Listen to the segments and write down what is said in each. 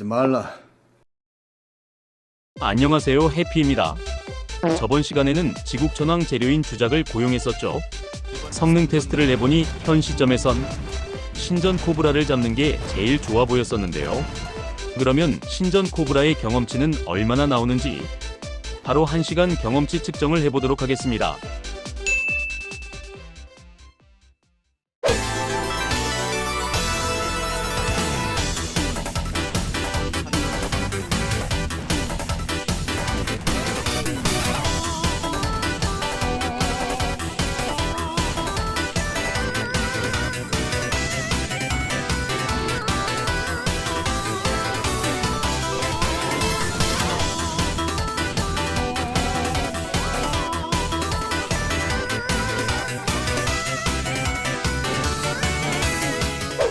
하지 말라. 안녕하세요 해피입니다. 저번 시간에는 지국천왕 재료인 주작을 고용했었죠. 성능 테스트를 해보니 현 시점에선 신전 코브라를 잡는 게 제일 좋아 보였었는데요. 그러면 신전 코브라의 경험치는 얼마나 나오는지 바로 1시간 경험치 측정을 해보도록 하겠습니다.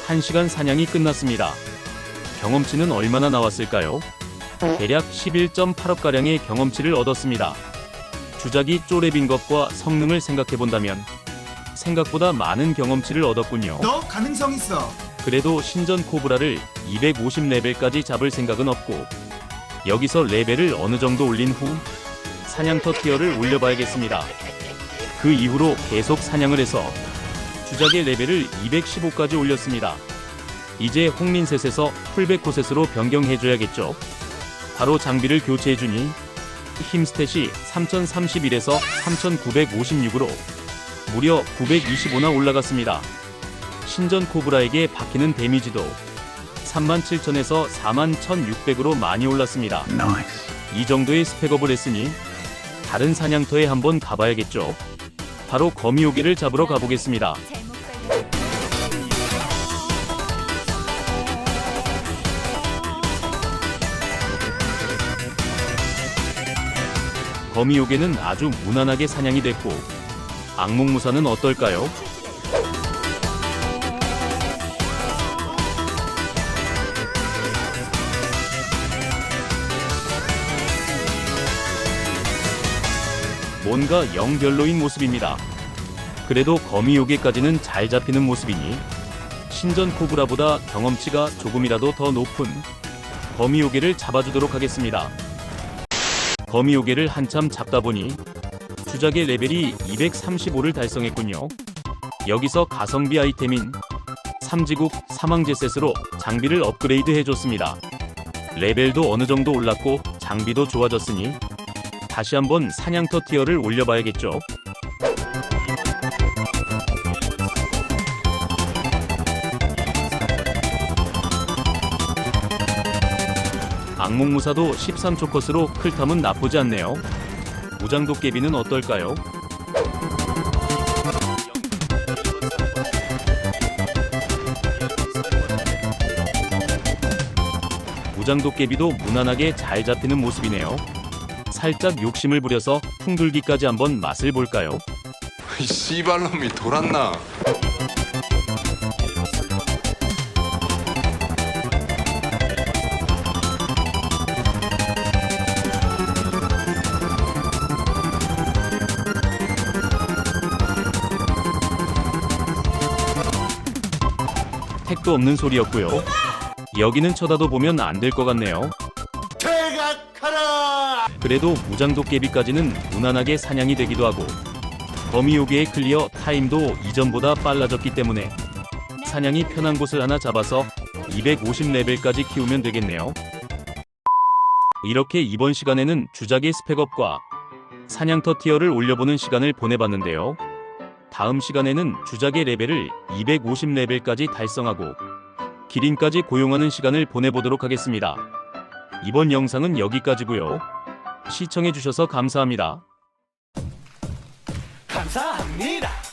한시간 사냥이 끝났습니다. 경험치는 얼마나 나왔을까요? 대략 11.8억가량의 경험치를 얻었습니다. 주작이 쪼렙인 것과 성능을 생각해본다면 생각보다 많은 경험치를 얻었군요. 너 가능성 있어. 그래도 신전 코브라를 250레벨까지 잡을 생각은 없고 여기서 레벨을 어느 정도 올린 후 사냥터 티어를 올려봐야겠습니다. 그 이후로 계속 사냥을 해서 주작의 레벨을 215까지 올렸습니다. 이제 홍린셋에서 풀백 코셋으로 변경해줘야겠죠. 바로 장비를 교체해주니 힘 스탯이 3031에서 3956으로 무려 925나 올라갔습니다. 신전 코브라에게 박히는 데미지도 37,000에서 41,600으로 많이 올랐습니다. 이 정도의 스펙업을 했으니 다른 사냥터에 한번 가봐야겠죠. 바로 거미오개를 잡으러 가보겠습니다. 거미오개는 아주 무난하게 사냥이 됐고 악몽무사는 어떨까요? 뭔가 영 별로인 모습입니다. 그래도 거미요괴까지는 잘 잡히는 모습이니 신전 코브라보다 경험치가 조금이라도 더 높은 거미요괴를 잡아주도록 하겠습니다. 거미요괴를 한참 잡다 보니 주작의 레벨이 235를 달성했군요. 여기서 가성비 아이템인 삼지국 사망제셋으로 장비를 업그레이드 해줬습니다. 레벨도 어느 정도 올랐고 장비도 좋아졌으니 다시 한번 사냥터 티어를 올려봐야겠죠. 악몽무사도 13초 컷으로 클탐은 나쁘지 않네요. 무장도깨비는 어떨까요? 무장도깨비도 무난하게 잘 잡히는 모습이네요. 살짝 욕심을 부려서 풍들기까지 한번 맛을 볼까요? 이 씨발놈이 돌았나? 택도 없는 소리였고요. 여기는 쳐다도 보면 안 될 것 같네요. 그래도 무장도깨비까지는 무난하게 사냥이 되기도 하고 거미요괴의 클리어 타임도 이전보다 빨라졌기 때문에 사냥이 편한 곳을 하나 잡아서 250레벨까지 키우면 되겠네요. 이렇게 이번 시간에는 주작의 스펙업과 사냥터 티어를 올려보는 시간을 보내봤는데요. 다음 시간에는 주작의 레벨을 250레벨까지 달성하고 기린까지 고용하는 시간을 보내보도록 하겠습니다. 이번 영상은 여기까지고요. 시청해주셔서 감사합니다. 감사합니다.